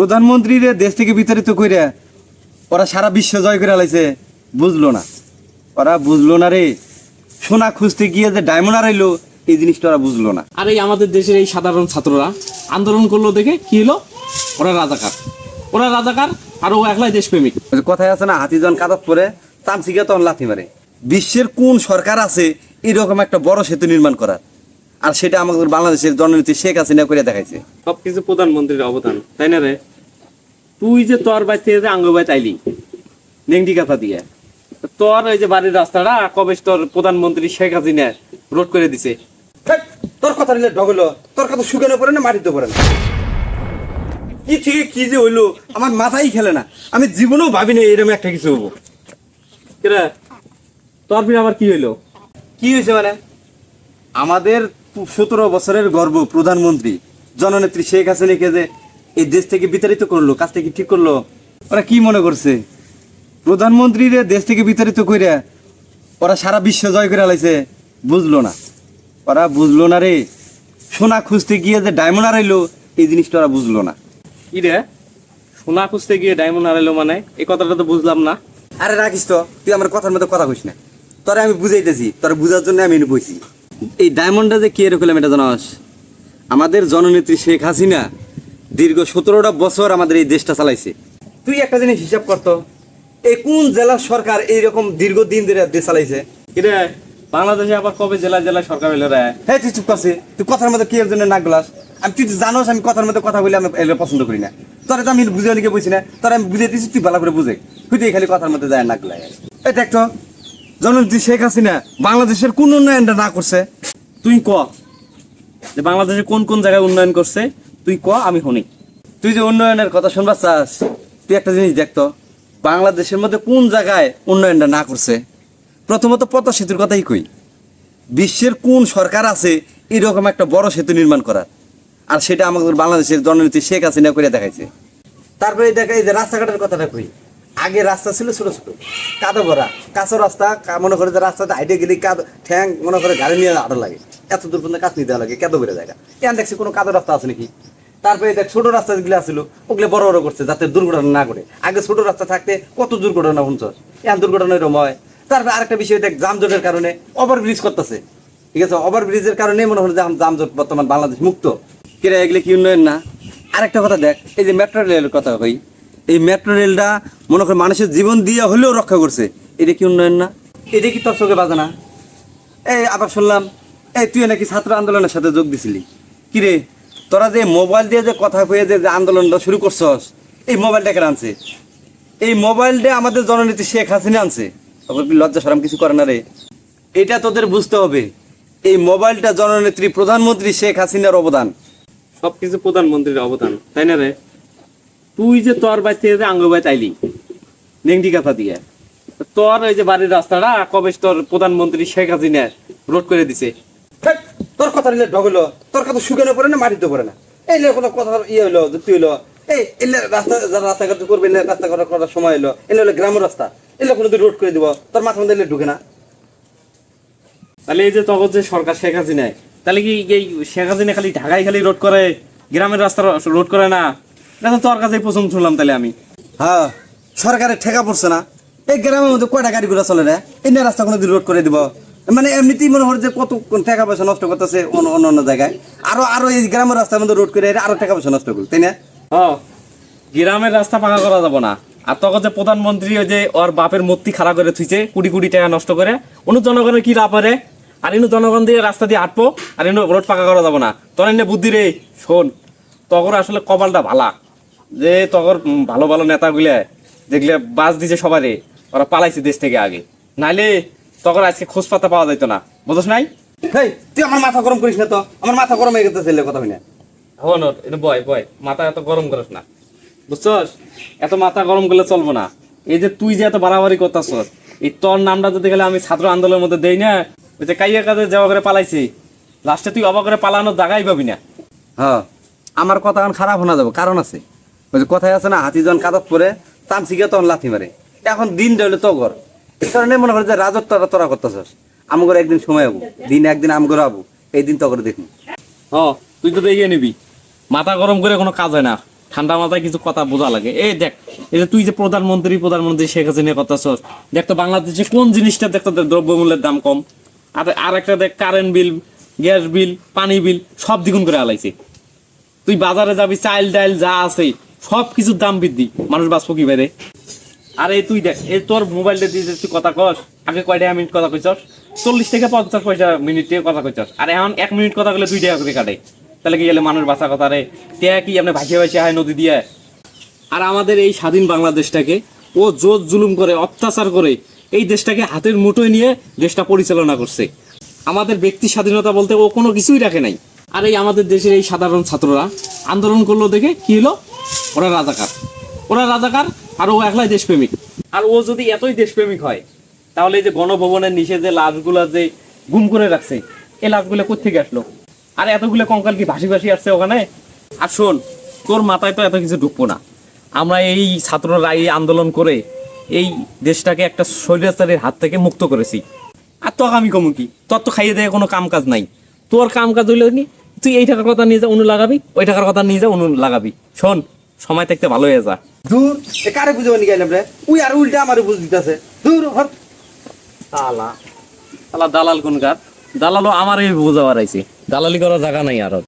প্রধানমন্ত্রীরে দেশ থেকে বিতাড়িত কইরা ওরা সারা বিশ্ব জয় করে লাইছে বুঝলো না। ওরা বুঝলো না রে। সোনা খুঁজতে গিয়ে যে ডায়মন্ড হারাইলো এই জিনিসটা ওরা বুঝলো না। আর এই আমাদের দেশের এই সাধারণ ছাত্ররা আন্দোলন করল দেখে কি হলো? ওরা রাজাকার। ওরা রাজাকার আর ও একলাই দেশপ্রেমিক। কথায় আছে না হাতিজন কাদত পরে তামসিকে তখন লাথি মারে। বিশ্বের কোন সরকার আছে এরকম একটা বড় সেতু নির্মাণ করার? আর সেটা আমাদের বাংলাদেশের জননীতি শেখ হাসিনা করে দেখাইছে। সবকিছু প্রধানমন্ত্রীর অবদান তাই না রে? তুই যে তোর বাড়ি থেকে যে আঙ্গ বাড়ি আইলি নেংটি কথা দিয়ে তোর ওই যে বাড়ির রাস্তাটা কবে তোর প্রধানমন্ত্রী শেখ হাসিনা রোড করে দিছে। তোর কথা নিলে ডগলো তোর কথা শুকানো পড়ে না মাটিতে পড়ে না? কি থেকে কি যে হইল আমার মাথাই খেলে না। আমি জীবনেও ভাবিনি এরকম একটা কিছু হব। তোর আবার কি হইল? কি হয়েছে মানে? আমাদের সতেরো বছরের গর্ব প্রধানমন্ত্রী। জননেত্রী শেখ হাসিনাকে যে এই দেশ থেকে বিতাড়িত করল কাজটা কি ঠিক করল? ওরা কি মনে করছে? প্রধানমন্ত্রীরে দেশ থেকে বিতাড়িত কইরা ওরা সারা বিশ্ব জয় করে লাইছে বুঝলো না। ওরা বুঝলো না রে। সোনা খুঁজতে গিয়ে যে ডায়মন্ড হারাইলো এই জিনিসটা ওরা বুঝলো না। কি রে? সোনা খুঁজতে গিয়ে ডায়মন্ড হারাইলো মানে? এই কথাটা তো বুঝলাম না। আরে রাখিস তো তুই আমার কথার মতো কথা কইস না। তোরে আমি বুঝাইতেছি তোর বুঝার জন্য আমি বইছি। এই ডায়মন্ডটা যে কি এরকম এটা জানাস আমাদের জননেত্রী শেখ হাসিনা দীর্ঘ সতেরোটা বছর আমাদের এই দেশটা চালাইছে। তুই একটা জিনিস হিসাব করতো এই কোন জেলার সরকার এইরকম দীর্ঘদিন ধরে দেশ চালাইছে? রে বাংলাদেশে আবার কবে জেলা জেলা সরকার হইল রে? হ্যাঁ তুই চুপ করছে তুই কথার মধ্যে কি এর জন্য নাক গলাস? আমি তুই জানোস আমি কথার মধ্যে কথা বলে আমি এগুলো পছন্দ করি না। তোরে তো আমি বুঝে লিখে বলছি না তোর আমি বুঝে দিচ্ছি তুই ভালো করে বুঝে। তুই খালি কথার মধ্যে যায় নাক গলায় এই দেখ তো জননেত্রী শেখ হাসিনা বাংলাদেশের কোন উন্নয়নটা না করছে? তুই ক? যে বাংলাদেশে কোন কোন জায়গায় উন্নয়ন করছে? তুই ক, আমি শুনি। তুই যে উন্নয়নের কথা শুনবার চাস, তুই একটা জিনিস দেখতো বাংলাদেশের মধ্যে কোন জায়গায় উন্নয়নটা না করছে? প্রথমত পদ্মা সেতুর কথাই কই। বিশ্বের কোন সরকার আছে এরকম একটা বড় সেতু নির্মাণ করার? আর সেটা আমাদের বাংলাদেশের জননীতি শেখ হাসিনা করে দেখাইছে। তারপরে দেখা এই যে রাস্তাঘাটের কথাটা কই। আগে রাস্তা ছিল ছোট ছোট। কাদো ভরা। কাঁচো রাস্তা মনে করে যে রাস্তাতে হাইটে গেলে কাদো ঠ্যাং, মনে করে গাড়ি নিয়ে আরও লাগে। এত দূর পর্যন্ত কাজ নিতে লাগে, কেদো বেড়ে জায়গা। এখন দেখছি কোনো কাদো রাস্তা আছে নাকি? তারপরে দেখ, ছোট রাস্তা যেগুলো ছিল ওগুলো বড় বড় করছে যাতে দুর্ঘটনা না করে আগে ছোট রাস্তা থাকতে কত দুর্ঘটনা শুনছস এখন দুর্ঘটনা এরকম হয়। তারপরে আরেকটা বিষয়, দেখ, যানজটের কারণে ওভার ব্রিজ করতেছে। ঠিক আছে? ওভার ব্রিজের কারণে মনে হয় যানজট বর্তমান বাংলাদেশ মুক্ত। কিরে এগুলো কি উন্নয়ন না? আরেকটা কথা দেখ, এই যে মেট্রো রেলের কথা কই এই মেট্রো রেলটা মনে করে মানুষের জীবন দিয়ে হলেও রক্ষা করছে। এটা কি উন্নয়ন না? এটা কি তোর চোখে বাজে না? এই আবার শুনলাম এই তুই নাকি ছাত্র আন্দোলনের সাথে যোগ দিছিলি। কিরে তোরা যে মোবাইল দিয়ে যে কথা কয়ে যে আন্দোলনটা শুরু করছস এই মোবাইলটা কেন আনছে? এই মোবাইলটা আমাদের জননীতি শেখ হাসিনা আনছে। তখন লজ্জা সরম কিছু করে না রে। এটা তোদের বুঝতে হবে এই মোবাইলটা জননেত্রী প্রধানমন্ত্রী শেখ হাসিনার অবদান। সবকিছু প্রধানমন্ত্রীর অবদান তাই না রে? তুই যে তোর যে আঙ্গ বাড়ি আইলি নেংটি কথা দিয়ে তোর ওই যে বাড়ির রাস্তাটা কবে তোর প্রধানমন্ত্রী শেখ হাসিনা রোড করে দিছে। তোর কথা নিলে তোর কথা শুকানো পড়ে না মাটিতে পড়ে না। এই কোনো কথা ইয়ে হইল যুক্তি হইল এই এলে রাস্তা যারা রাস্তাঘাট করবে এলে রাস্তা করার করার সময় হলো এলে হলো গ্রামের রাস্তা এলে কোনো রোড করে দিব তোর মাথার মধ্যে এলে ঢুকে না। তাহলে এই যে তখন যে সরকার শেখ হাসিনা তাহলে কি এই শেখ হাসিনা খালি ঢাকায় খালি রোড করে গ্রামের রাস্তা রোড করে না? এটা তো তোর কাছে প্রথম শুনলাম তাহলে আমি। হ্যাঁ সরকারের ঠেকা পড়ছে না। এই গ্রামের মধ্যে কয়টা গাড়ি ঘোড়া চলে রে? এই নিয়ে রাস্তা কোনো রোড করে দিব। মানে এমনিতেই মনে হয় যে কত টাকা পয়সা নষ্ট করতেছে অন্য অন্য অন্য জায়গায়। আরও আরও এই গ্রামের রাস্তার মধ্যে রোড করে আরও টাকা পয়সা নষ্ট করবে তাই না? ও গ্রামের রাস্তা পাকা করা যাব না। আর তখন যে প্রধানমন্ত্রী ওই যে ওর বাপের মূর্তি খাড়া করে থুইছে কোটি কোটি টাকা নষ্ট করে অনু জনগণের কি লাভ রে আর ইনু জনগণ দিয়ে রাস্তা দিয়ে আটবো আর ইনু রোড পাকা করা যাব না। তোর এনে বুদ্ধি রে শোন তখন আসলে কপালটা ভালা। যে তখন ভালো ভালো নেতাগুলা যেগুলা বাস দিছে সবারে ওরা পালাইছে দেশ থেকে আগে। নাইলে তখন আজকে খোঁজ পাতা পাওয়া যাইতো না। বুঝছ নাই? হেই তুই আমার মাথা গরম করিস না তো? আমার মাথা গরম হয়ে গেছে ছেলে কথা হন এটা বয় বয় মাথা এত গরম করিস না। বুঝছস? এত মাথা গরম করলে চলবো না। এই যে তুই যে এত বাড়াবাড়ি করতেছস এই তোর নামটা যদি গেলে আমি ছাত্র আন্দোলনের মধ্যে দেই না ওই যে কাইয়া কাজে যাওয়া করে পালাইছি লাস্টে তুই অবাক করে পালানোর জায়গাই পাবি না। হ্যাঁ আমার কথা এখন খারাপ শোনা যাবে কারণ আছে। কথায় আছে না, হাতিজন কাদত পরে তামসিকে তখন লাথি মারে। এখন দিন হইলে তো ঘর। এই কারণে মনে করে যে রাজত্বটা তোরা করতেছস। আমগর একদিন সময় হব, দিন একদিন আমগর হব, এই দিন তো করে দেখুন। হ, তুই তো দেখিয়ে নিবি। মাথা গরম করে কোনো কাজ হয় না। ঠান্ডা মাথায় কিছু কথা বোঝা লাগে। এই দেখ, এই যে তুই যে প্রধানমন্ত্রী প্রধানমন্ত্রী শেখ হাসিনার কথা শোস দেখ তো বাংলাদেশে কোন জিনিসটা দেখ তো দ্রব্যমূল্যের দাম কম। আর আর একটা দেখ কারেন্ট বিল গ্যাস বিল পানি বিল সব দ্বিগুণ করে আলাইছে তুই বাজারে যাবি, চাইল ডাইল যা আছে সব কিছুর দাম বৃদ্ধি। মানুষ বাঁচবো কি বাইরে আরে তুই দেখ এই তোর মোবাইলটা দিয়ে তুই কথা কস, আগে কয় টাকা মিনিট কথা কইছস? চল্লিশ থেকে পঞ্চাশ পয়সা মিনিটে কথা কইছস। আর এখন এক মিনিট কথা বলে দুই টাকা করে কাটে। তাহলে কি গেলে মানুষ বাঁচা কথা রে? টেয়া কি আপনি ভাসিয়ে ভাসিয়ে হয় নদী দিয়ে? আর আমাদের এই স্বাধীন বাংলাদেশটাকে ও জোর জুলুম করে, অত্যাচার করে, এই দেশটাকে হাতের মুঠোয় নিয়ে দেশটা পরিচালনা করছে। আমাদের ব্যক্তি স্বাধীনতা বলতে ও কোনো কিছুই রাখে নাই। আর এই আমাদের দেশের এই সাধারণ ছাত্ররা আন্দোলন করল দেখে কি হলো? ওরা রাজাকার। ওরা রাজাকার আর ও একলাই দেশপ্রেমিক। আর ও যদি এতই দেশপ্রেমিক হয়, তাহলে এই যে গণভবনের নিচে যে লাশগুলা যে গুম করে রাখছে, এই লাশগুলো কোথেকে আসলো? আর এতগুলো কঙ্কাল কি ভাসি ভাসি আসছে ওখানে? আর শোন, তোর মাথায় তো এত কিছু ঢুকবো না। আমরা এই ছাত্ররা এই আন্দোলন করে এই দেশটাকে একটা স্বৈরাচারের হাত থেকে মুক্ত করেছি। আর তোকে আমি কমু কি? তোর তো খাইয়ে দেয় কোনো কাম কাজ নাই। তোর কাম কাজ হইলে তুই এই টাকার কথা নিয়ে যা অনু লাগাবি, ওই টাকার কথা নিয়ে যা অনু লাগাবি। শোন সময় থাকতে ভালো হয়ে যা দূর এ কারে বুঝাবো নি গেলাম রে? উই আর উল্টা আমারে বুঝ দিতেছে। দূর হর তালা। তালা দালাল কোন কার দালালও আমারই বুঝাবার আইছে। দালালি করার জায়গা নাই আর।